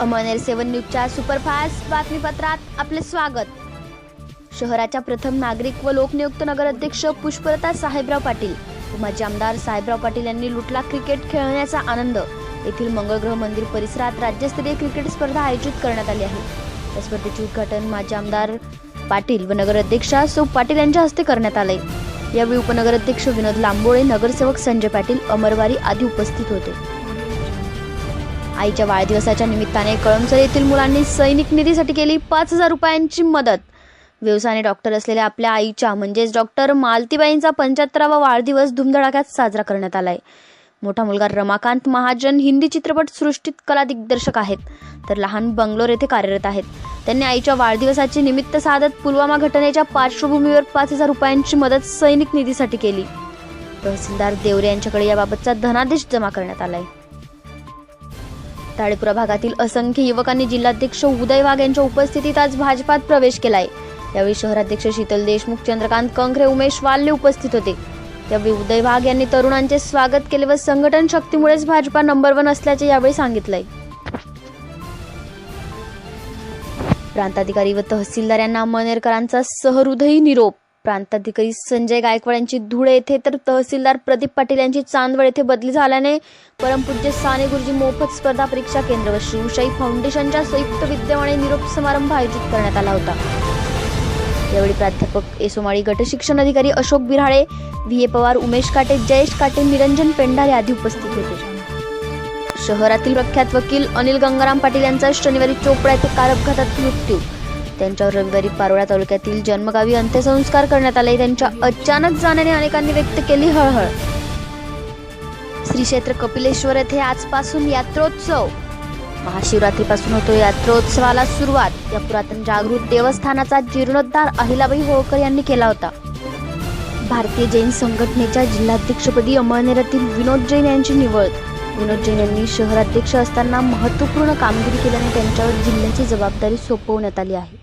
अमनेर सेवन न्यूजच्या सुपरफास्ट बातमीपत्रात आपले स्वागत. शहराच्या प्रथम नागरिक व लोकनियुक्त नगराध्यक्ष पुष्पलता साहेबराव पाटील व माजी आमदार साहेबराव पाटील यांनी लुटला क्रिकेट खेळण्याचा आनंद. येथील मंगळग्रह मंदिर परिसरात राज्यस्तरीय क्रिकेट स्पर्धा आयोजित करण्यात आली आहे. या स्पर्धेचे उद्घाटन माजी आमदार पाटील व नगराध्यक्षा सौ पाटील यांच्या हस्ते करण्यात आले यावेळी उपनगराध्यक्ष विनोद लांबोळे नगरसेवक संजय पाटील अमरवारी आदी उपस्थित होते. आईच्या वाढदिवसाच्या निमित्ताने कळमसर येथील मुलांनी सैनिक निधीसाठी केली पाच हजार रुपयांची मदत. व्यवसायाने डॉक्टर असलेल्या आपल्या आईच्या म्हणजेच डॉक्टर मालतीबाईंचा पंच्याहत्तरावा वाढदिवस धुमधडाक्यात साजरा करण्यात आलाय. मोठा मुलगा रमाकांत महाजन हिंदी चित्रपट सृष्टीत कला दिग्दर्शक आहेत तर लहान बंगलोर येथे कार्यरत आहेत. त्यांनी आईच्या वाढदिवसाचे निमित्त साधत पुलवामा घटनेच्या पार्श्वभूमीवर पाच हजार रुपयांची मदत सैनिक निधीसाठी केली. तहसीलदार देवरे यांच्याकडे याबाबतचा धनादेश जमा करण्यात आलाय. ताळेपुरा भागातील असंख्य युवकांनी जिल्हाध्यक्ष उदय वाघ यांच्या उपस्थितीत आज भाजपात प्रवेश केलाय. यावेळी शहराध्यक्ष शीतल देशमुख चंद्रकांत कंखरे उमेश वाल्ले उपस्थित होते. यावेळी उदय वाघ यांनी तरुणांचे स्वागत केले व संघटन शक्तीमुळेच भाजपा नंबर वन असल्याचे यावेळी सांगितलंय. प्रांताधिकारी व तहसीलदार यांना मनेरकरांचा सहृदयी निरोप प्रांताधिकारी संजय गायकवाड यांची धुळे येथे तर तहसीलदार प्रदीप पाटील यांची चांदवड येथे बदली झाल्याने परमपूज्य साने गुरुजी मोफत स्पर्धा परीक्षा केंद्र व शिवशाही फाउंडेशनच्या संयुक्त विद्यमाने निरोप समारंभ आयोजित करण्यात आला होता. यावेळी प्राध्यापक एसोमाळी गटशिक्षण अधिकारी अशोक बिराळे व्ही. ए. पवार उमेश काटे जयेश काटे निरंजन पेंढारे आदी उपस्थित होते. शहरातील प्रख्यात वकील अनिल गंगाराम पाटील यांचा शनिवारी चोपडा येथे कार अपघातात मृत्यू त्यांच्यावर रविवारी पारोळा तालुक्यातील जन्मगावी अंत्यसंस्कार करण्यात आले. त्यांच्या अचानक जाण्याने अनेकांनी व्यक्त केली हळहळ. श्री क्षेत्र कपिलेश्वर येथे आजपासून यात्रोत्सव. महाशिवरात्रीपासून होतो यात्रोत्सवाला सुरुवात. या पुरातन जागृत देवस्थानाचा जीर्णोद्धार अहिलाबाई होळकर यांनी केला होता. भारतीय जैन संघटनेच्या जिल्हाध्यक्षपदी अमळनेरातील विनोद जैन यांची निवड. विनोद जैन यांनी शहराध्यक्ष असताना महत्त्वपूर्ण कामगिरी केल्याने त्यांच्यावर जिल्ह्याची जबाबदारी सोपवण्यात आली आहे.